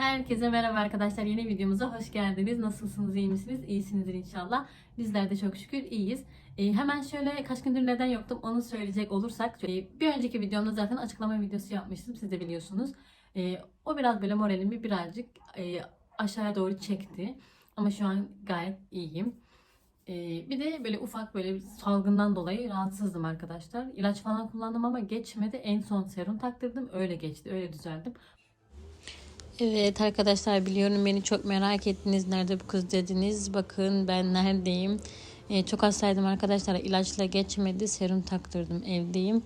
Herkese merhaba arkadaşlar. Yeni videomuza hoş geldiniz. Nasılsınız? iyi misiniz? İyisinizdir inşallah. Bizler de çok şükür iyiyiz. Ee, hemen şöyle kaç gündür neden yoktum onu söyleyecek olursak. e, bir önceki videomda zaten açıklama videosu yapmıştım. Siz de biliyorsunuz. Ee, o biraz böyle moralimi birazcık e, aşağıya doğru çekti. Ama şu an gayet iyiyim. Ee, bir de böyle ufak böyle salgından dolayı rahatsızdım arkadaşlar. İlaç falan kullandım ama geçmedi. En son serum taktırdım. Öyle geçti. Öyle düzeldim. Evet arkadaşlar biliyorum beni çok merak ettiniz. Nerede bu kız dediniz. Bakın ben neredeyim. Ee, çok hastaydım arkadaşlar. İlaçla geçmedi. Serum taktırdım. Evdeyim.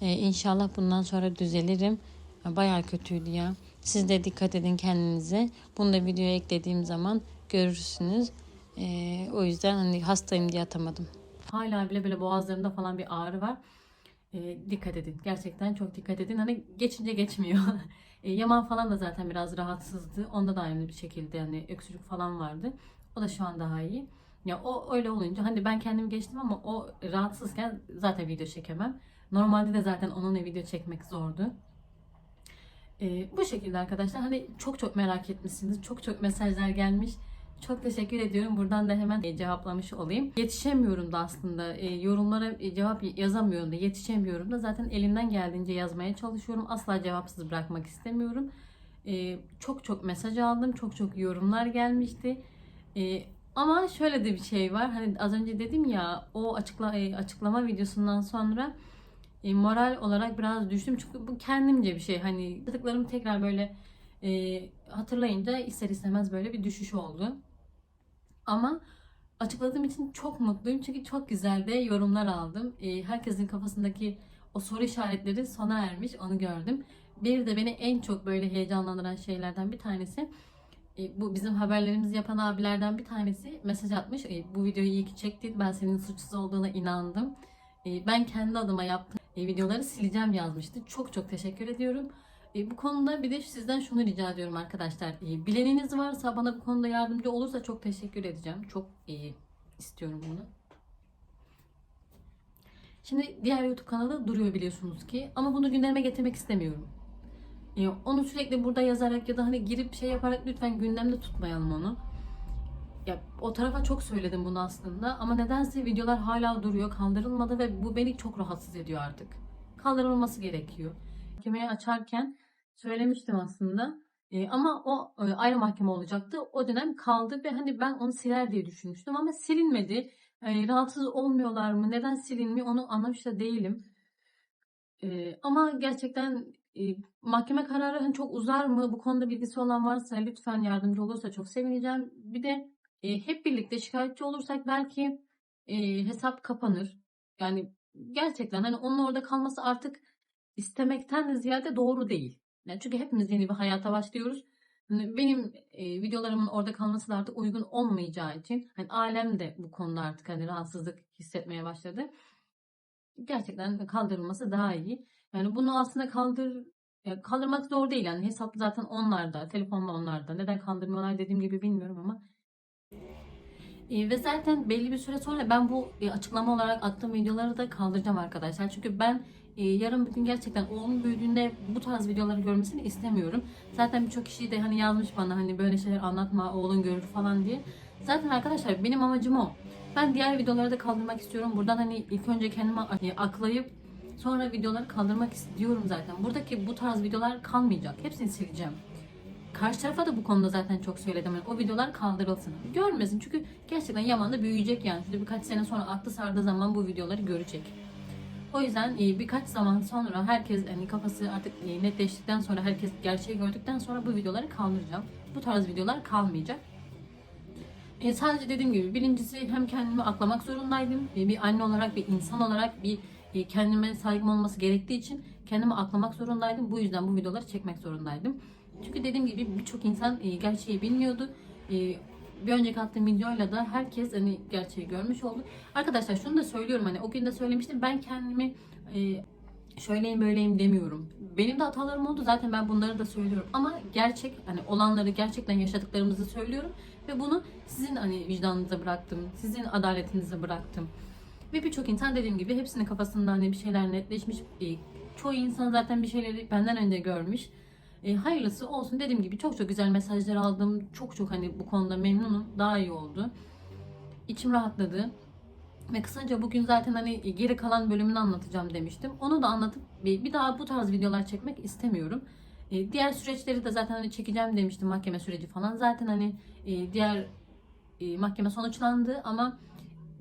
Ee, inşallah bundan sonra düzelirim. Bayağı kötüydü ya. Siz de dikkat edin kendinize. Bunu da videoya eklediğim zaman görürsünüz. Ee, o yüzden hani hastayım diye atamadım. Hala bile böyle boğazlarımda falan bir ağrı var. Ee, dikkat edin. Gerçekten çok dikkat edin. Hani geçince geçmiyor. E, Yaman falan da zaten biraz rahatsızdı. Onda da aynı bir şekilde yani öksürük falan vardı. O da şu an daha iyi. Ya o öyle olunca hani ben kendim geçtim ama o rahatsızken zaten video çekemem. Normalde de zaten onunla video çekmek zordu. E, bu şekilde arkadaşlar hani çok çok merak etmişsiniz. Çok çok mesajlar gelmiş. Çok teşekkür ediyorum. Buradan da hemen e, cevaplamış olayım. Yetişemiyorum da aslında. E, yorumlara e, cevap yazamıyorum da. Yetişemiyorum da. Zaten elimden geldiğince yazmaya çalışıyorum. Asla cevapsız bırakmak istemiyorum. Çok çok mesaj aldım. Çok çok yorumlar gelmişti. Ama şöyle de bir şey var. Hani az önce dedim ya o açıkla, açıklama videosundan sonra moral olarak biraz düştüm. Çünkü bu kendimce bir şey. Hani yaptıklarımı tekrar böyle e, hatırlayınca ister istemez böyle bir düşüş oldu. Ama açıkladığım için çok mutluyum. Çünkü çok güzel de yorumlar aldım. E, herkesin kafasındaki o soru işaretleri sona ermiş. Onu gördüm. Bir de beni en çok böyle heyecanlandıran şeylerden bir tanesi e, bu bizim haberlerimizi yapan abilerden bir tanesi mesaj atmış. E, bu videoyu iyi ki çektin. Ben senin suçsuz olduğuna inandım. E, ben kendi adıma yaptığım e, videoları sileceğim yazmıştı. Çok çok teşekkür ediyorum. E, bu konuda bir de sizden şunu rica ediyorum arkadaşlar. E, bileniniz varsa bana bu konuda yardımcı olursa çok teşekkür edeceğim. Çok iyi istiyorum bunu. Şimdi diğer YouTube kanalı duruyor biliyorsunuz ki. Ama bunu gündeme getirmek istemiyorum. E, onu sürekli burada yazarak ya da hani girip şey yaparak lütfen gündemde tutmayalım onu. Ya o tarafa çok söyledim bunu aslında ama nedense videolar hala duruyor, kaldırılmadı ve bu beni çok rahatsız ediyor artık. Kaldırılması gerekiyor. Mahkemeyi açarken söylemiştim aslında. E, ama o e, ayrı mahkeme olacaktı. O dönem kaldı ve hani ben onu siler diye düşünmüştüm ama silinmedi. E, rahatsız olmuyorlar mı? Neden silinmiyor? Onu anlamış da değilim. E, ama gerçekten e, mahkeme kararı hani çok uzar mı? Bu konuda bilgisi olan varsa lütfen yardımcı olursa çok sevineceğim. Bir de e, hep birlikte şikayetçi olursak belki e, hesap kapanır. Yani gerçekten hani onun orada kalması artık istemekten de ziyade doğru değil. Yani çünkü hepimiz yeni bir hayata başlıyoruz. Hani benim e, videolarımın orada kalması da artık uygun olmayacağı için hani alem de bu konuda artık hani rahatsızlık hissetmeye başladı. Gerçekten kaldırılması daha iyi. Yani bunu aslında kaldır ya kaldırmak zor değil yani hesap zaten onlarda, telefonla onlarda. Neden kaldırmıyorlar dediğim gibi bilmiyorum ama e, ve zaten belli bir süre sonra ben bu e, açıklama olarak attığım videoları da kaldıracağım arkadaşlar. Çünkü ben e, yarın bir gün gerçekten oğlum büyüdüğünde bu tarz videoları görmesini istemiyorum. Zaten birçok kişi de hani yazmış bana hani böyle şeyler anlatma oğlun görür falan diye. Zaten arkadaşlar benim amacım o. Ben diğer videoları da kaldırmak istiyorum. Buradan hani ilk önce kendimi e, aklayıp sonra videoları kaldırmak istiyorum zaten. Buradaki bu tarz videolar kalmayacak. Hepsini sileceğim. Karşı tarafa da bu konuda zaten çok söyledim. Yani o videolar kaldırılsın. Görmesin çünkü gerçekten Yaman da büyüyecek yani. Şurada birkaç sene sonra aklı sardığı zaman bu videoları görecek. O yüzden e, birkaç zaman sonra herkes hani kafası artık e, netleştikten sonra herkes gerçeği gördükten sonra bu videoları kaldıracağım. Bu tarz videolar kalmayacak. E, sadece dediğim gibi birincisi hem kendimi aklamak zorundaydım. E, bir anne olarak, bir insan olarak bir kendime saygım olması gerektiği için kendimi aklamak zorundaydım. Bu yüzden bu videoları çekmek zorundaydım. Çünkü dediğim gibi birçok insan gerçeği bilmiyordu. Bir önceki attığım videoyla da herkes hani gerçeği görmüş oldu. Arkadaşlar şunu da söylüyorum hani o gün de söylemiştim. Ben kendimi e, şöyleyim böyleyim demiyorum. Benim de hatalarım oldu. Zaten ben bunları da söylüyorum. Ama gerçek hani olanları gerçekten yaşadıklarımızı söylüyorum. Ve bunu sizin hani vicdanınıza bıraktım. Sizin adaletinize bıraktım. Ve birçok insan dediğim gibi hepsinin kafasında hani bir şeyler netleşmiş. Çoğu insan zaten bir şeyleri benden önce görmüş. E, hayırlısı olsun dediğim gibi çok çok güzel mesajlar aldım. Çok çok hani bu konuda memnunum. Daha iyi oldu. İçim rahatladı. Ve kısaca bugün zaten hani geri kalan bölümünü anlatacağım demiştim. Onu da anlatıp bir daha bu tarz videolar çekmek istemiyorum. E, diğer süreçleri de zaten hani çekeceğim demiştim mahkeme süreci falan. Zaten hani e, diğer e, mahkeme sonuçlandı ama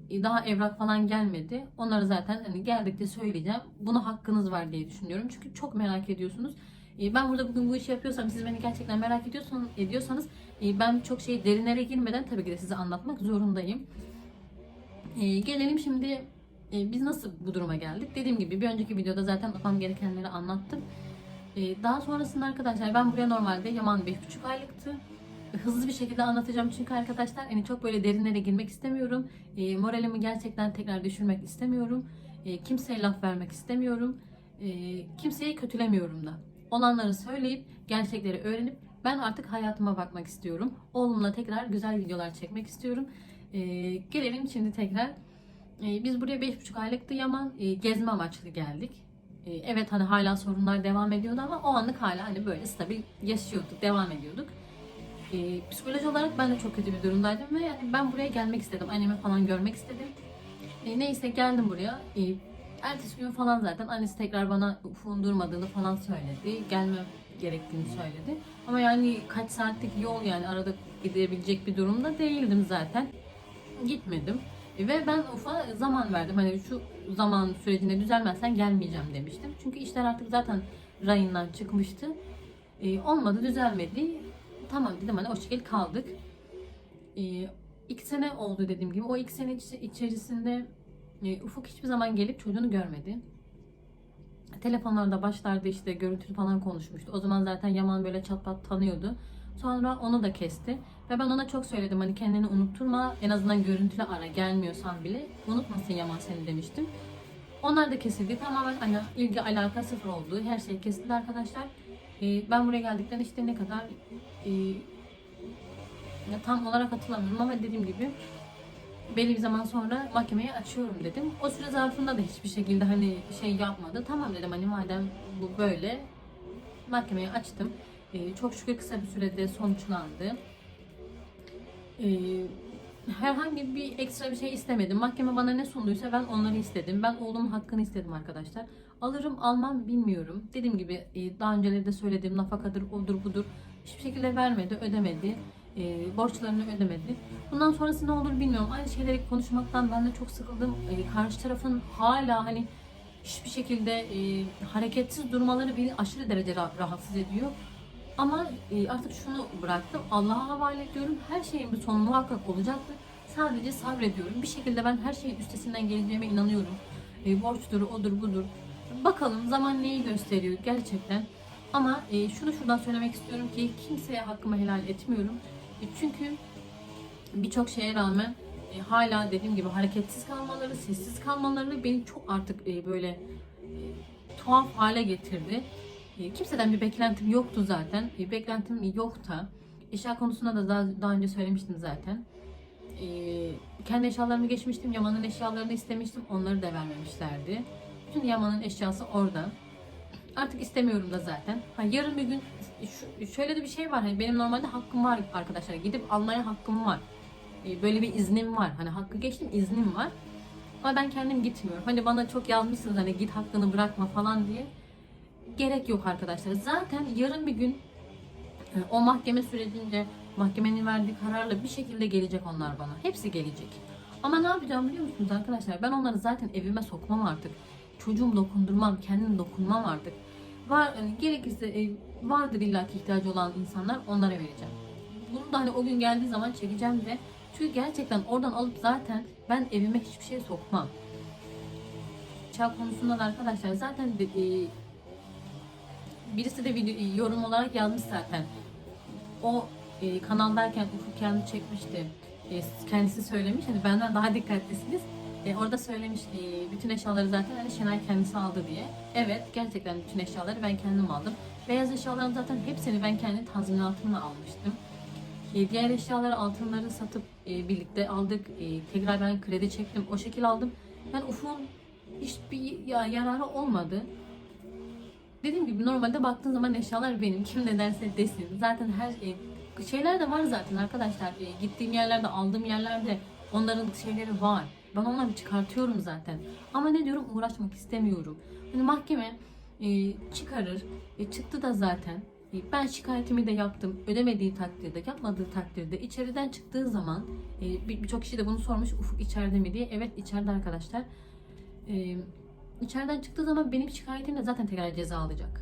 e, daha evrak falan gelmedi. Onları zaten hani geldikçe söyleyeceğim. Buna hakkınız var diye düşünüyorum. Çünkü çok merak ediyorsunuz. E, Ben burada bugün bu işi yapıyorsam siz beni gerçekten merak ediyorsanız, e, ben çok şey derinlere girmeden tabii ki de size anlatmak zorundayım. E, Gelelim şimdi e, biz nasıl bu duruma geldik? Dediğim gibi bir önceki videoda zaten yapmam gerekenleri anlattım. E, Daha sonrasında arkadaşlar ben buraya normalde Yaman 5,5 aylıktı. Hızlı bir şekilde anlatacağım çünkü arkadaşlar hani çok böyle derinlere girmek istemiyorum. Moralimi gerçekten tekrar düşürmek istemiyorum. Kimseye laf vermek istemiyorum. Kimseyi kötülemiyorum da. Olanları söyleyip gerçekleri öğrenip ben artık hayatıma bakmak istiyorum. Oğlumla tekrar güzel videolar çekmek istiyorum. E, gelelim şimdi tekrar. E, biz buraya 5,5 aylıktı Yaman. E, gezme amaçlı geldik. E, evet hani hala sorunlar devam ediyordu ama o anlık hala hani böyle stabil yaşıyorduk, devam ediyorduk. E, psikoloji olarak ben de çok kötü bir durumdaydım ve yani ben buraya gelmek istedim. Annemi falan görmek istedim. E, neyse geldim buraya. E, ertesi gün falan zaten annesi tekrar bana ufun durmadığını falan söyledi. Gelmem gerektiğini söyledi. Ama yani kaç saatlik yol yani arada gidebilecek bir durumda değildim zaten. Gitmedim. E, Ve ben Ufa zaman verdim. Hani şu zaman sürecinde düzelmezsen gelmeyeceğim demiştim. Çünkü işler artık zaten rayından çıkmıştı. E, olmadı, düzelmedi. Tamam dedim hani o şekilde kaldık. E, iki sene oldu dediğim gibi. O iki sene içerisinde e, Ufuk hiçbir zaman gelip çocuğunu görmedi. Telefonlarda başlarda işte görüntülü falan konuşmuştu. O zaman zaten Yaman böyle çat pat tanıyordu. Sonra onu da kesti. Ve ben ona çok söyledim hani kendini unutturma. En azından görüntülü ara gelmiyorsan bile unutmasın Yaman seni demiştim. Onlar da kesildi. Tamamen hani ilgi alaka sıfır oldu. Her şey kesildi arkadaşlar. Ee, ben buraya geldikten işte ne kadar e, ya tam olarak hatırlamıyorum ama dediğim gibi belli bir zaman sonra mahkemeye açıyorum dedim. O süre zarfında da hiçbir şekilde hani şey yapmadı. Tamam dedim hani madem bu böyle mahkemeye açtım. Ee, çok şükür kısa bir sürede sonuçlandı. Ee, herhangi bir ekstra bir şey istemedim. Mahkeme bana ne sunduysa ben onları istedim. Ben oğlumun hakkını istedim arkadaşlar. Alırım almam bilmiyorum. Dediğim gibi e, daha önceleri de söyledim nafakadır odur budur. Hiçbir şekilde vermedi ödemedi. E, borçlarını ödemedi. Bundan sonrası ne olur bilmiyorum. Aynı şeyleri konuşmaktan ben de çok sıkıldım. E, karşı tarafın hala hani hiçbir şekilde e, hareketsiz durmaları beni aşırı derece ra- rahatsız ediyor. Ama e, artık şunu bıraktım. Allah'a havale ediyorum. Her şeyin bir sonu muhakkak olacaktır. Sadece sabrediyorum. Bir şekilde ben her şeyin üstesinden geleceğime inanıyorum. E, borçtur, odur, budur. Bakalım zaman neyi gösteriyor gerçekten. Ama e, şunu şuradan söylemek istiyorum ki kimseye hakkımı helal etmiyorum. E, çünkü birçok şeye rağmen e, hala dediğim gibi hareketsiz kalmaları, sessiz kalmaları beni çok artık e, böyle e, tuhaf hale getirdi. E, kimseden bir beklentim yoktu zaten. E, beklentim yok da. Eşya konusunda da daha, daha önce söylemiştim zaten. E, kendi eşyalarımı geçmiştim. Yaman'ın eşyalarını istemiştim. Onları da vermemişlerdi. Bütün Yaman'ın eşyası orada. Artık istemiyorum da zaten. Ha, yarın bir gün şöyle de bir şey var. Hani benim normalde hakkım var arkadaşlar. Gidip almaya hakkım var. E, böyle bir iznim var. Hani hakkı geçtim iznim var. Ama ben kendim gitmiyorum. Hani bana çok yazmışsınız hani git hakkını bırakma falan diye. Gerek yok arkadaşlar. Zaten yarın bir gün e, o mahkeme sürecince mahkemenin verdiği kararla bir şekilde gelecek onlar bana. Hepsi gelecek. Ama ne yapacağım biliyor musunuz arkadaşlar? Ben onları zaten evime sokmam artık. Çocuğum dokundurmam, kendim dokunmam artık. Var hani gerekirse e, vardır illaki ihtiyacı olan insanlar onlara vereceğim. Bunu da hani o gün geldiği zaman çekeceğim de çünkü gerçekten oradan alıp zaten ben evime hiçbir şey sokmam. Çağ konusunda da arkadaşlar zaten de, e, birisi de video, yorum olarak yazmış zaten. O e, kanaldayken Ufuk kendi çekmişti. E, kendisi söylemiş. Hani benden daha dikkatlisiniz. E, orada söylemiş e, bütün eşyaları zaten hani Şenay kendisi aldı diye. Evet gerçekten bütün eşyaları ben kendim aldım. Beyaz eşyaların zaten hepsini ben kendi tazminatımla almıştım. E, diğer eşyaları altınları satıp e, birlikte aldık. E, tekrar ben kredi çektim. O şekil aldım. Yani Ufuk'un hiçbir ya, yararı olmadı. dediğim gibi normalde baktığın zaman eşyalar benim. Kim ne derse desin. Zaten her şey şeyler de var zaten arkadaşlar. E, gittiğim yerlerde, aldığım yerlerde onların şeyleri var. Ben onları çıkartıyorum zaten. Ama ne diyorum uğraşmak istemiyorum. Hani mahkeme e, çıkarır. E, çıktı da zaten. E, ben şikayetimi de yaptım. Ödemediği takdirde, yapmadığı takdirde içeriden çıktığı zaman e, bir- birçok kişi de bunu sormuş. Ufuk içeride mi diye. Evet içeride arkadaşlar. E, içeriden çıktığı zaman benim şikayetimle zaten tekrar ceza alacak.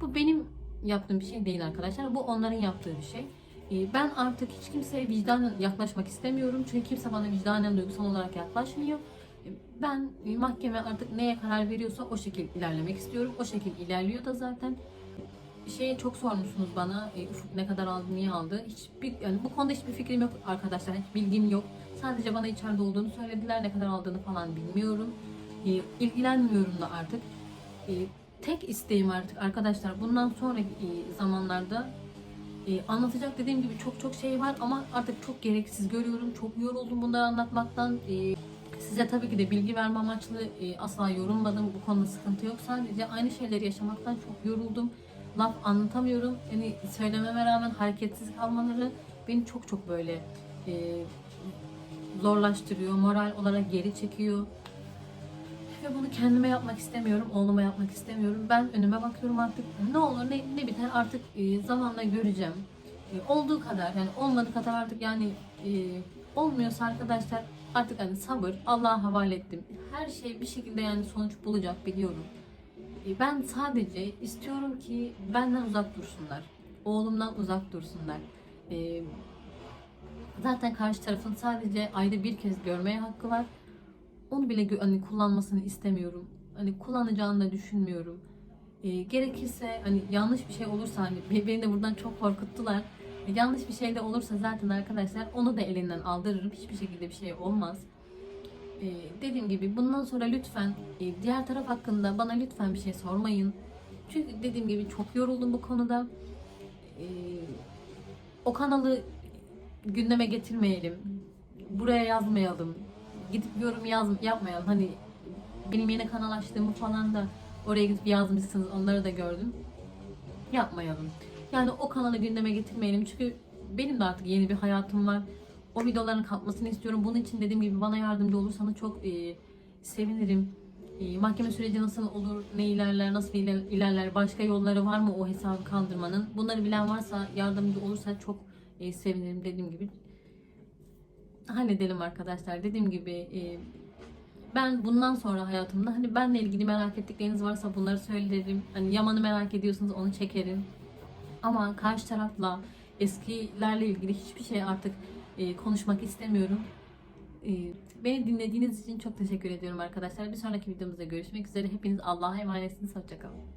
Bu benim yaptığım bir şey değil arkadaşlar. Bu onların yaptığı bir şey. Ee, Ben artık hiç kimseye vicdanen yaklaşmak istemiyorum. Çünkü kimse bana vicdanen duygusal olarak yaklaşmıyor. Ee, Ben e, mahkeme artık neye karar veriyorsa o şekilde ilerlemek istiyorum. O şekilde ilerliyor da zaten. Şeye çok sormuşsunuz bana e, Ufuk ne kadar aldı, niye aldı. Hiçbir, yani bu konuda hiçbir fikrim yok arkadaşlar. Hiç bilgim yok. Sadece bana içeride olduğunu söylediler. Ne kadar aldığını falan bilmiyorum. E, ilgilenmiyorum da artık. Tek isteğim artık arkadaşlar bundan sonraki zamanlarda e, anlatacak dediğim gibi çok çok şey var ama artık çok gereksiz görüyorum. Çok yoruldum bunları anlatmaktan. E, size tabii ki de bilgi verme amaçlı e, asla yorulmadım. Bu konuda sıkıntı yok. Sadece aynı şeyleri yaşamaktan çok yoruldum. Laf anlatamıyorum. Yani söylememe rağmen hareketsiz kalmaları beni çok çok böyle e, zorlaştırıyor. Moral olarak geri çekiyor. Ve bunu kendime yapmak istemiyorum, oğluma yapmak istemiyorum. Ben önüme bakıyorum artık ne olur ne, ne biter artık e, zamanla göreceğim. E, olduğu kadar yani olmadığı kadar artık yani e, olmuyorsa arkadaşlar artık hani sabır Allah'a havale ettim. Her şey bir şekilde yani sonuç bulacak biliyorum. E, ben sadece istiyorum ki benden uzak dursunlar. Oğlumdan uzak dursunlar. E, zaten karşı tarafın sadece ayda bir kez görmeye hakkı var onu bile hani kullanmasını istemiyorum. Hani kullanacağını da düşünmüyorum. Ee, gerekirse hani yanlış bir şey olursa hani be- beni de buradan çok korkuttular. E, yanlış bir şey de olursa zaten arkadaşlar onu da elinden aldırırım. Hiçbir şekilde bir şey olmaz. Ee, dediğim gibi bundan sonra lütfen e, diğer taraf hakkında bana lütfen bir şey sormayın. Çünkü dediğim gibi çok yoruldum bu konuda. Ee, o kanalı gündeme getirmeyelim. Buraya yazmayalım gidip yorum yaz, yapmayalım. Hani benim yeni kanal açtığımı falan da oraya gidip yazmışsınız. Onları da gördüm. Yapmayalım. Yani o kanalı gündeme getirmeyelim. Çünkü benim de artık yeni bir hayatım var. O videoların kalkmasını istiyorum. Bunun için dediğim gibi bana yardımcı olursanız çok e, sevinirim. E, mahkeme süreci nasıl olur, ne ilerler, nasıl iler- ilerler, başka yolları var mı o hesabı kaldırmanın? Bunları bilen varsa, yardımcı olursa çok e, sevinirim dediğim gibi halledelim arkadaşlar. Dediğim gibi e, ben bundan sonra hayatımda hani benle ilgili merak ettikleriniz varsa bunları söylerim. Hani Yaman'ı merak ediyorsanız onu çekerim. Ama karşı tarafla eskilerle ilgili hiçbir şey artık e, konuşmak istemiyorum. E, beni dinlediğiniz için çok teşekkür ediyorum arkadaşlar. Bir sonraki videomuzda görüşmek üzere. Hepiniz Allah'a emanetsiniz. Hoşçakalın.